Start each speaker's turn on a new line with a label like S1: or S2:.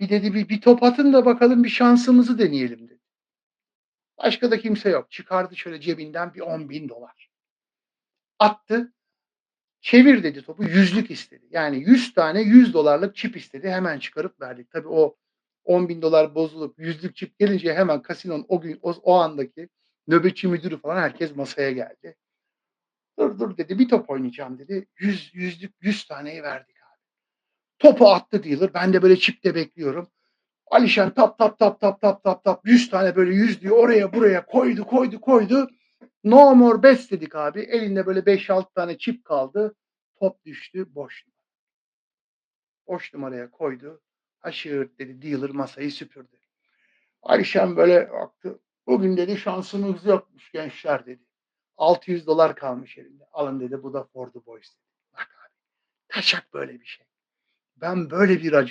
S1: Bir dedi bir, bir top atın da bakalım bir şansımızı deneyelim dedi. Başka da kimse yok. Çıkardı şöyle cebinden bir 10.000 dolar. Attı. Çevir dedi topu. Yüzlük istedi. Yani 100 tane 100 dolarlık çip istedi. Hemen çıkarıp verdik. Tabii o 10 bin dolar bozulup yüzlük çip gelince hemen kasinonun o gün o, o andaki nöbetçi müdürü falan herkes masaya geldi. Dur dur dedi bir top oynayacağım dedi. Yüz, yüzlük 100 taneyi verdik. Topu attı dealer. Ben de böyle çipte bekliyorum. Alişan tap tap tap tap tap tap tap 100 tane böyle yüzlüğü oraya buraya koydu koydu koydu. No more bets dedik abi. Elinde böyle 5-6 tane çip kaldı. Top düştü boş. Boş numaraya koydu. Haşırt dedi dealer masayı süpürdü. Alişan böyle baktı. Bugün dedi şansımız yokmuş gençler dedi. 600 dolar kalmış elinde. Alın dedi bu da for the boys. Bak abi. Taşak böyle bir şey. Ben böyle bir racon